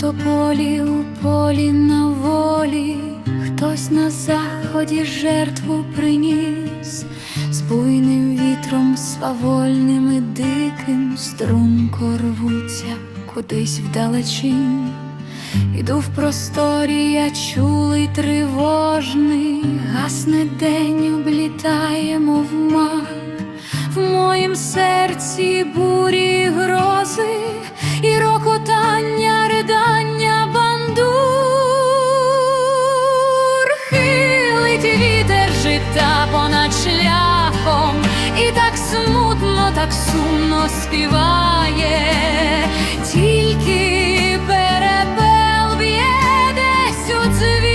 Тополі у полі на волі, хтось на заході жертву приніс, з буйним вітром, свавольним і диким, струнко рвуться кудись вдалечінь. Іду в просторі, я чулий тривожний, гасне день облітаємо в мах, в моїм серці бурі грози. Понад шляхом, і так смутно, так сумно співає, тільки перепел б'є десь у дзвін.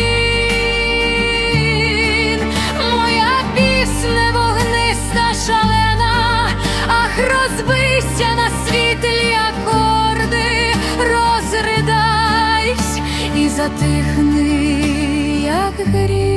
Моя пісня вогниста шалена, ах, розбийся на світлі акорди, розридайсь і затихни, як гріх.